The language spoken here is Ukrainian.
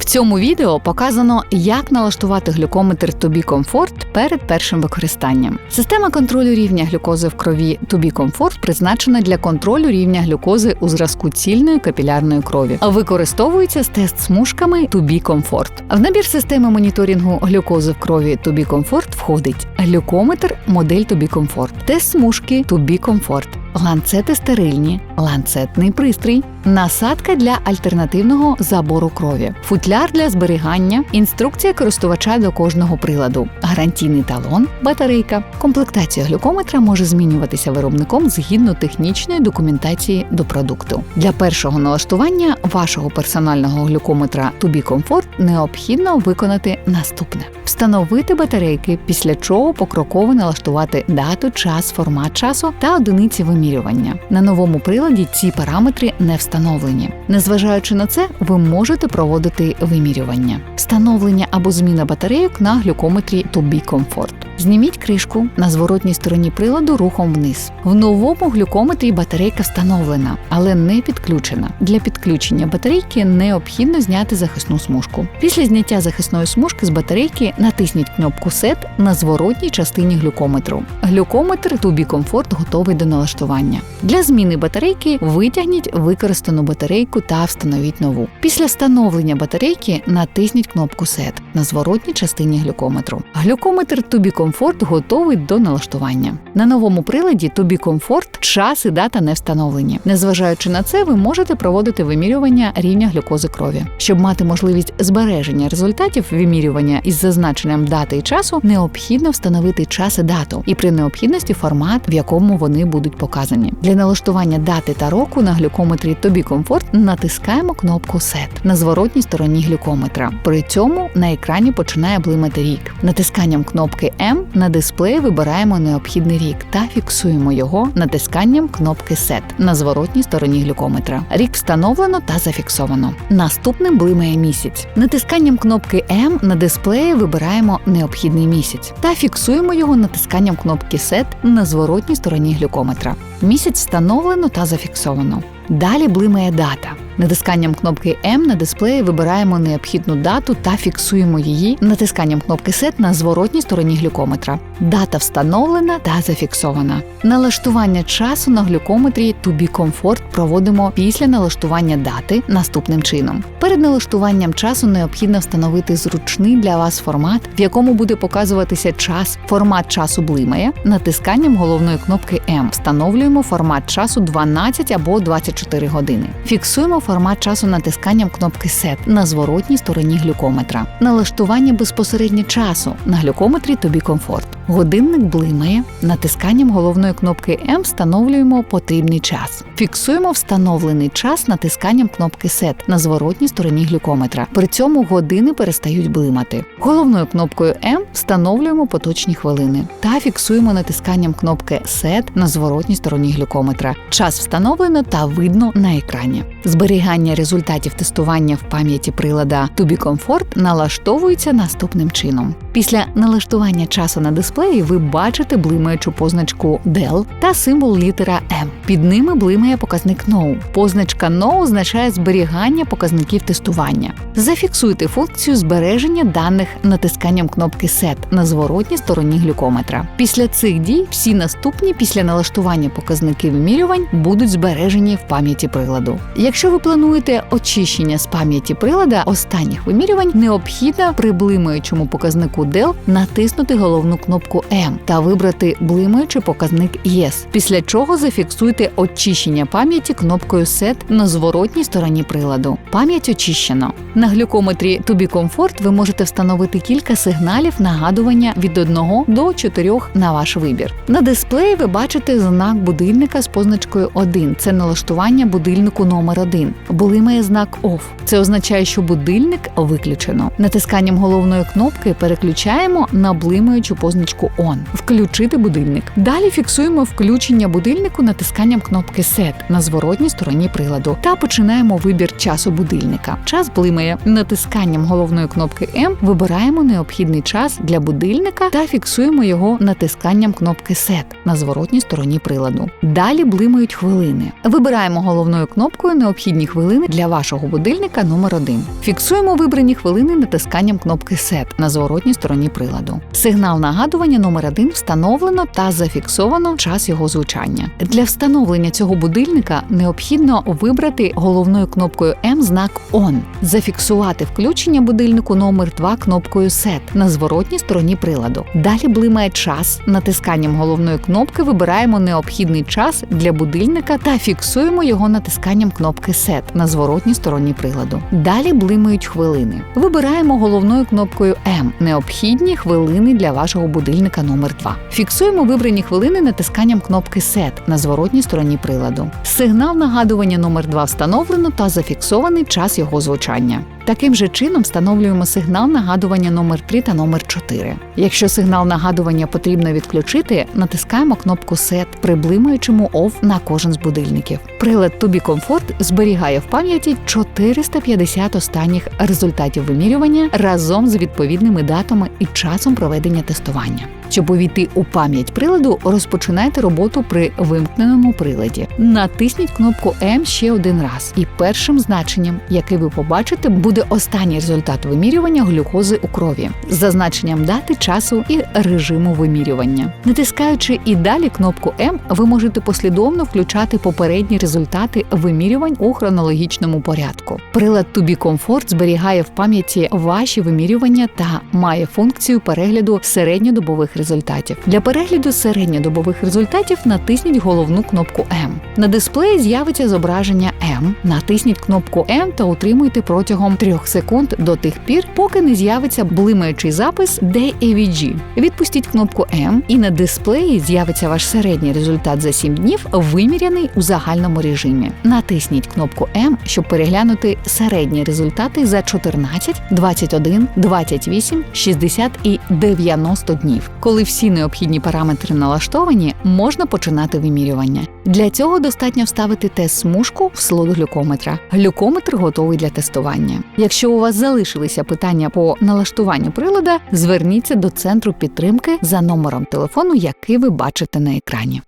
В цьому відео показано, як налаштувати глюкометр Тобі Комфорт перед першим використанням. Система контролю рівня глюкози в крові Тобі Комфорт призначена для контролю рівня глюкози у зразку цільної капілярної крові, а використовується з тест-смужками Тобі Комфорт. В набір системи моніторингу глюкози в крові Тобі Комфорт входить глюкометр модель Тобі Комфорт, тест смужки Тобі Комфорт. Ланцети стерильні, ланцетний пристрій, насадка для альтернативного забору крові, футляр для зберігання, інструкція користувача до кожного приладу, гарантійний талон, батарейка. Комплектація глюкометра може змінюватися виробником згідно технічної документації до продукту. Для першого налаштування вашого персонального глюкометра Тобі Комфорт необхідно виконати наступне: встановити батарейки, після чого покроково налаштувати дату, час, формат часу та одиниці вимірювання. На новому приладі ці параметри не встановлені. Незважаючи на це, ви можете проводити вимірювання, встановлення або зміна батарейок на глюкометрі Тобі Комфорт. Зніміть кришку на зворотній стороні приладу рухом вниз. В новому глюкометрі батарейка встановлена, але не підключена. Для підключення батарейки необхідно зняти захисну смужку. Після зняття захисної смужки з батарейки натисніть кнопку Set на зворотній частині глюкометру. Глюкометр Тобі Комфорт готовий до налаштування. Для зміни батарейки витягніть використану батарейку та встановіть нову. Після встановлення батарейки натисніть кнопку Set на зворотній частині глюкометру. Глюкометр Тобі Комфорт готовий до налаштування. На новому приладі Тобі Комфорт час і дата не встановлені. Незважаючи на це, ви можете проводити вимірювання рівня глюкози крові. Щоб мати можливість збереження результатів вимірювання із зазначенням дати і часу, необхідно встановити час і дату, і при необхідності формат, в якому вони будуть показані. Для налаштування дати та року на глюкометрі Тобі Комфорт натискаємо кнопку Set на зворотній стороні глюкометра. При цьому на екрані починає блимати рік. Натисканням кнопки М на дисплеї вибираємо необхідний рік та фіксуємо його натисканням кнопки Set на зворотній стороні глюкометра. Рік встановлено та зафіксовано. Наступним блимає місяць. Натисканням кнопки М на дисплеї вибираємо необхідний місяць та фіксуємо його натисканням кнопки Set на зворотній стороні глюкометра. Місяць встановлено та зафіксовано. Далі блимає дата. Натисканням кнопки М на дисплеї вибираємо необхідну дату та фіксуємо її натисканням кнопки Set на зворотній стороні глюкометра. Дата встановлена та зафіксована. Налаштування часу на глюкометрі Тобі Комфорт проводимо після налаштування дати наступним чином. Перед налаштуванням часу необхідно встановити зручний для вас формат, в якому буде показуватися час. Формат часу блимає. Натисканням головної кнопки М встановлюємо формат часу 12 або 24 години. Фіксуємо формат часу натисканням кнопки Set на зворотній стороні глюкометра. Налаштування безпосередньо часу на глюкометрі Тобі Комфорт. Годинник блимає. Натисканням головної кнопки М встановлюємо потрібний час. Фіксуємо встановлений час натисканням кнопки Set на зворотній стороні глюкометра. При цьому години перестають блимати. Головною кнопкою М встановлюємо поточні хвилини та фіксуємо натисканням кнопки Set на зворотній стороні глюкометра. Час встановлено та видно на екрані. Зберігання результатів тестування в пам'яті прилада Комфорт налаштовується наступним чином. Після налаштування часу на дисплеї ви бачите блимаючу позначку DEL та символ літера M. Під ними блимає показник No. Позначка No означає зберігання показників тестування. Зафіксуйте функцію збереження даних натисканням кнопки Set на зворотній стороні глюкометра. Після цих дій всі наступні після налаштування показники вимірювань будуть збережені в пам'яті приладу. Якщо ви плануєте очищення з пам'яті прилада останніх вимірювань, необхідно при блимаючому показнику DEL натиснути головну кнопку M та вибрати блимаючий показник Yes, після чого зафіксуйте очищення пам'яті кнопкою Set на зворотній стороні приладу. Пам'ять очищено. На глюкометрі Тобі Комфорт ви можете встановити кілька сигналів нагадування від 1 до 4 на ваш вибір. На дисплеї ви бачите знак будильника з позначкою 1. Це налаштування будильнику номер 1. Блимає знак OFF. Це означає, що будильник виключено. Натисканням головної кнопки переключаємо на блимаючу позначку On включити будильник. Далі фіксуємо включення будильнику натисканням кнопки Set на зворотній стороні приладу та починаємо вибір часу будильника. Час блимає. Натисканням головної кнопки M вибираємо необхідний час для будильника та фіксуємо його натисканням кнопки Set на зворотній стороні приладу. Далі блимають хвилини. Вибираємо головною кнопкою необхідні хвилини для вашого будильника номер 1 Фіксуємо вибрані хвилини натисканням кнопки Set на зворотній стороні приладу. Сигнал нагадування номер 1 встановлено та зафіксовано час його звучання. Для встановлення цього будильника необхідно вибрати головною кнопкою M знак ON, зафіксувати включення будильнику номер 2 кнопкою Set на зворотній стороні приладу. Далі блимає час. Натисканням головної кнопки вибираємо необхідний час для будильника та фіксуємо його натисканням кнопки Set на зворотній стороні приладу. Далі блимають хвилини. Вибираємо головною кнопкою M необхідні хвилини для вашого будильника номер 2 Фіксуємо вибрані хвилини натисканням кнопки Set на зворотній стороні приладу. Сигнал нагадування номер 2 встановлено та зафіксований час його звучання. Таким же чином встановлюємо сигнал нагадування номер 3 та номер 4. Якщо сигнал нагадування потрібно відключити, натискаємо кнопку Set при блимаючому OFF на кожен з будильників. Прилад Тобі Comfort зберігає в пам'яті 450 останніх результатів вимірювання разом з відповідними датами і часом проведення тестування. Щоб увійти у пам'ять приладу, розпочинайте роботу при вимкненому приладі. Натисніть кнопку М ще один раз, і першим значенням, яке ви побачите, буде останній результат вимірювання глюкози у крові з зазначенням дати, часу і режиму вимірювання. Натискаючи і далі кнопку М, ви можете послідовно включати попередні результати вимірювань у хронологічному порядку. Прилад Comfort зберігає в пам'яті ваші вимірювання та має функцію перегляду середньодобових результатів. Для перегляду середньодобових результатів натисніть головну кнопку М. На дисплеї з'явиться зображення М. Натисніть кнопку М та утримуйте протягом 3 секунд до тих пір, поки не з'явиться блимаючий запис DAVG. Відпустіть кнопку М, і на дисплеї з'явиться ваш середній результат за 7 днів, виміряний у загальному режимі. Натисніть кнопку М, щоб переглянути середні результати за 14, 21, 28, 60 і 90 днів. Коли всі необхідні параметри налаштовані, можна починати вимірювання. Для цього достатньо вставити тест-смужку в слот глюкометра. Глюкометр готовий для тестування. Якщо у вас залишилися питання по налаштуванню прилада, зверніться до центру підтримки за номером телефону, який ви бачите на екрані.